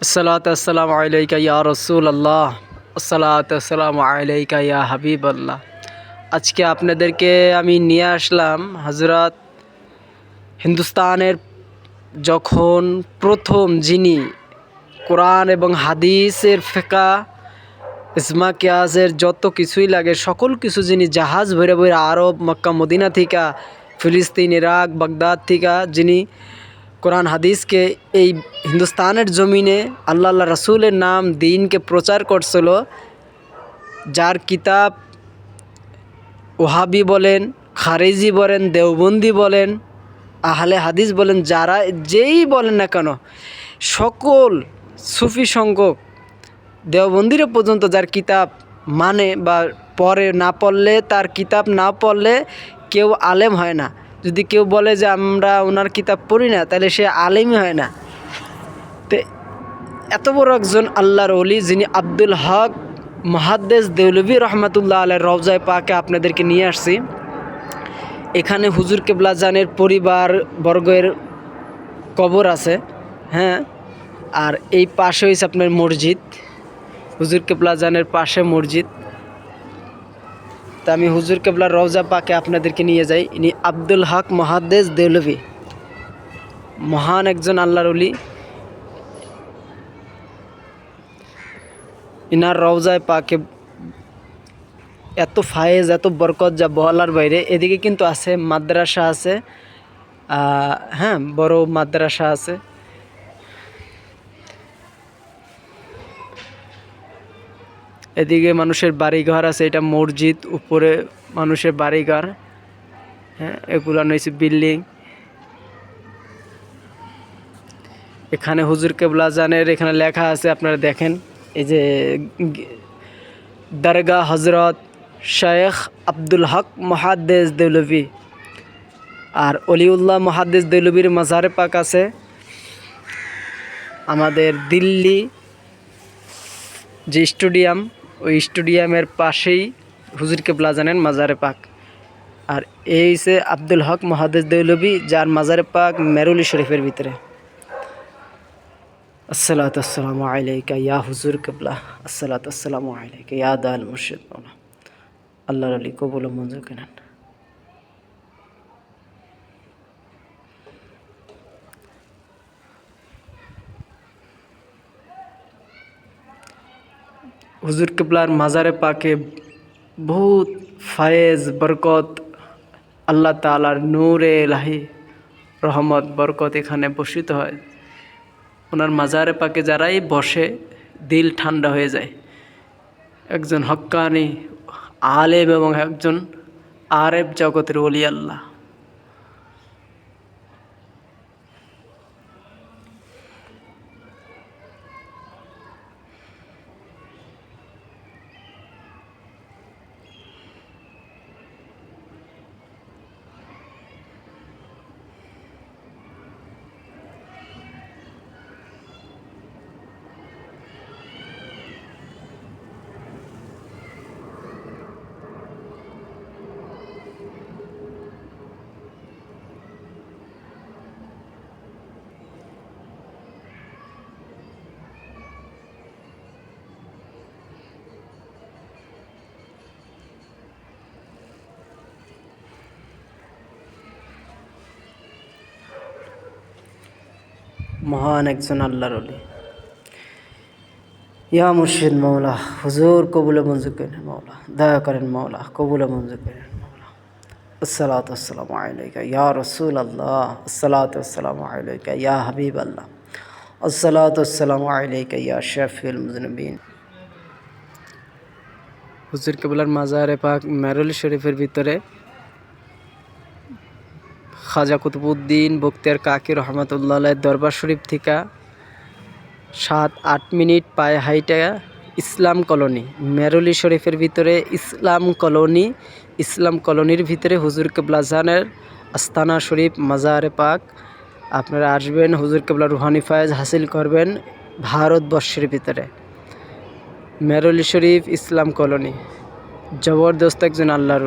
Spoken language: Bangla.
ইয়া রসুল আল্লাহ ইয়া হাবিব আল্লাহ আজকে আপনাদেরকে আমি নিয়ে আসলাম হজরত হিন্দুস্তানের যখন প্রথম যিনি কোরআন এবং হাদিসের ফেকা ইসমা কিয়াসের যত কিছুই লাগে, সকল কিছু যিনি জাহাজ ভরে ভরে আরব, মক্কা, মদিনা থেকে, ফিলিস্তিন, ইরাক, বাগদাদ থেকে, যিনি কোরআন হাদিসকে এই হিন্দুস্তানের জমিনে আল্লাহ আল্লাহ রসুলের নাম দিনকে প্রচার করছিল, যার কিতাব ওহাবি বলেন, খারেজি বলেন, দেওবন্দি বলেন, আহলে হাদিস বলেন, যারা যেই বলেন না কেন, সকল সুফি সংখ্যক দেওবন্দিরে পর্যন্ত যার কিতাব মানে বা পরে না পড়লে, তার কিতাব না পড়লে কেউ আলেম হয় না। যদি কেউ বলে যে আমরা ওনার কিতাব পড়ি না, তাহলে সে আলেমই হয় না। তো এত বড় একজন আল্লাহর অলি যিনি আব্দুল হক মহাদ্দেস দেউলভি রহমতুল্লাহ আলের রওজায় পাকে আপনাদেরকে নিয়ে আসছি। এখানে হুজুর কেবলাজানের পরিবার বর্গের কবর আছে হ্যাঁ? আর এই পাশে হয়েছে আপনার মসজিদ। হুজুর কেবলাজানের পাশে মসজিদ। তা আমি হুজুর কেবলা রওজা পাকে আপনাদেরকে নিয়ে যাই। ইনি আব্দুল হক মহাদ্দেস দেউলভি। মহান একজন আল্লাহর অলি ইনার রওজায় পাকে এত ফায়েজ, এত বরকত যা বলার বাইরে। এদিকে কিন্তু আছে, মাদ্রাসা আছে হ্যাঁ বড় মাদ্রাসা আছে। এদিকে মানুষের বাড়িঘর আছে, এটা মসজিদ, উপরে মানুষের বাড়িঘর। হ্যাঁ এগুলো নয়েছে বিল্ডিং। এখানে হুজুর কেবলা জানের এখানে লেখা আছে, আপনারা দেখেন। এই যে দরগা হজরত শেখ আব্দুল হক মহাদ্দেস দেউলভি। আর অলিউল্লাহ মহাদ্দেস দেউলভির মাজারে পাক আছে। আমাদের দিল্লি যে স্টেডিয়াম ওই স্টেডিয়ামের পাশেই হুজুর কেবলা জানেন মাজারে পাক। আর এই সে আব্দুল হক মহাদেশ দেউলভি যার মাজারে পাক মেরুলি শরীফের ভিতরে। আসসালাত আসসালামু আলাইকা ইয়া হুজুর কেবলা, আসসালাত আসসালামু আলাইকা ইয়া দাল মুর্শিদ। আল্লাহর আলী কবুল মঞ্জুর কেনেন হুজুর কেবলার মাজারে পাকে বহুত ফায়েজ, বরকত, আল্লাহ তালার নূরে লাহি রহমত, বরকত এখানে বসিত হয়। ওনার মাজারে পাকে যারাই বসে, দিল ঠান্ডা হয়ে যায়। একজন হক্কানি আলেম এবং একজন আরেব জগতের অলি আল্লাহ। মহান একজন আল্লাহর অলি ইয়া মুর্শিদ মৌলা হুজুর কবুলে মঞ্জুর করেন মৌলা দয়া করেন মৌলা কবুলে মঞ্জুর করেন মৌলা আসসালাত আসসালামু আলাইকা, ইয়া রসুল আল্লাহ আসসালাত আসসালামু আলাইকা, ইয়া হাবিব আল্লাহ আসসালাত আসসালামু আলাইকা, ইয়া শফিউল মুজনবিন। হুজুর কেবলার মাজারে পাক মেরুল শরীফের ভিতরে খাজা কুতুবুদ্দিন বক্তিয়ার কাকি রহমতুল্লাহ দরবার শরীফ থেকে সাত আট মিনিট পায়ে হাইটা ইসলাম কলোনি, মেরুলি শরীফের ভিতরে ইসলাম কলোনি, ইসলাম কলোনির ভিতরে হুজুর কেবলাজানের আস্তানা শরীফ, মাজারে পাক। আপনারা আসবেন, হুজুর কেবলা রুহানি ফায়েজ হাসিল করবেন ভারতবর্ষের ভিতরে। মেরুলি শরীফ ইসলাম কলোনি, জবরদস্ত একজন আল্লাহর